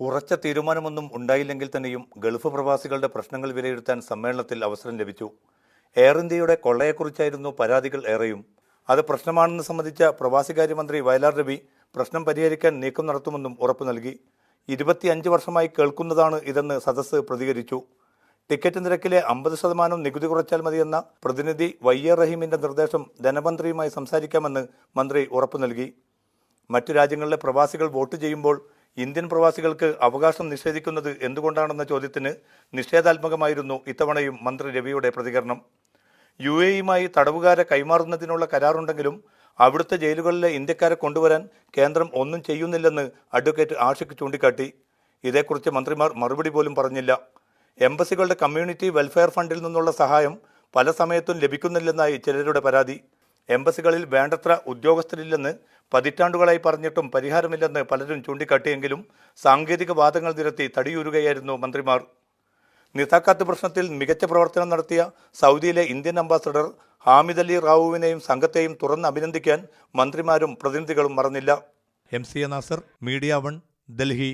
ഉറച്ച തീരുമാനമൊന്നും ഉണ്ടായില്ലെങ്കിൽ തന്നെയും ഗൾഫ് പ്രവാസികളുടെ പ്രശ്നങ്ങൾ വിലയിരുത്താൻ സമ്മേളനത്തിൽ അവസരം ലഭിച്ചു. എയർ ഇന്ത്യയുടെ കൊള്ളയെക്കുറിച്ചായിരുന്നു പരാതികൾ ഏറെയും. അത് പ്രശ്നമാണെന്ന് സംബന്ധിച്ച പ്രവാസികാര്യമന്ത്രി വയലാർ രവി പ്രശ്നം പരിഹരിക്കാൻ നീക്കം നടത്തുമെന്നും ഉറപ്പു നൽകി. ഇരുപത്തിയഞ്ച് വർഷമായി കേൾക്കുന്നതാണ് ഇതെന്ന് സദസ്സ് പ്രതികരിച്ചു. ടിക്കറ്റ് നിരക്കിലെ അമ്പത് ശതമാനം നികുതി കുറച്ചാൽ മതിയെന്ന പ്രതിനിധി വൈ എ റഹീമിന്റെ നിർദ്ദേശം ധനമന്ത്രിയുമായി സംസാരിക്കാമെന്ന് മന്ത്രി ഉറപ്പു നൽകി. മറ്റു രാജ്യങ്ങളിലെ പ്രവാസികൾ വോട്ട് ചെയ്യുമ്പോൾ ഇന്ത്യൻ പ്രവാസികൾക്ക് അവകാശം നിഷേധിക്കുന്നത് എന്തുകൊണ്ടാണെന്ന ചോദ്യത്തിന് നിഷേധാത്മകമായിരുന്നു ഇത്തവണയും മന്ത്രി രവിയുടെ പ്രതികരണം. യു എയുമായി തടവുകാരെ കൈമാറുന്നതിനുള്ള കരാറുണ്ടെങ്കിലും അവിടുത്തെ ജയിലുകളിലെ ഇന്ത്യക്കാരെ കൊണ്ടുവരാൻ കേന്ദ്രം ഒന്നും ചെയ്യുന്നില്ലെന്ന് അഡ്വക്കേറ്റ് ആഷിഖ് ചൂണ്ടിക്കാട്ടി. ഇതേക്കുറിച്ച് മന്ത്രിമാർ മറുപടി പോലും പറഞ്ഞില്ല. എംബസികളുടെ കമ്മ്യൂണിറ്റി വെൽഫെയർ ഫണ്ടിൽ നിന്നുള്ള സഹായം പല സമയത്തും ലഭിക്കുന്നില്ലെന്നായി ചിലരുടെ പരാതി. എംബസികളിൽ വേണ്ടത്ര ഉദ്യോഗസ്ഥരില്ലെന്ന് പതിറ്റാണ്ടുകളായി പറഞ്ഞിട്ടും പരിഹാരമില്ലെന്ന് പലരും ചൂണ്ടിക്കാട്ടിയെങ്കിലും സാങ്കേതിക വാദങ്ങൾ നിരത്തി തടിയൂരുകയായിരുന്നു മന്ത്രിമാർ. നിസാക്കാത്ത് പ്രശ്നത്തിൽ മികച്ച പ്രവർത്തനം നടത്തിയ സൗദിയിലെ ഇന്ത്യൻ അംബാസഡർ ഹാമിദ് അലി റാവുവിനെയും സംഘത്തെയും തുറന്ന് അഭിനന്ദിക്കാൻ മന്ത്രിമാരും പ്രതിനിധികളും മറന്നില്ല. M C A Nasser media one Delhi.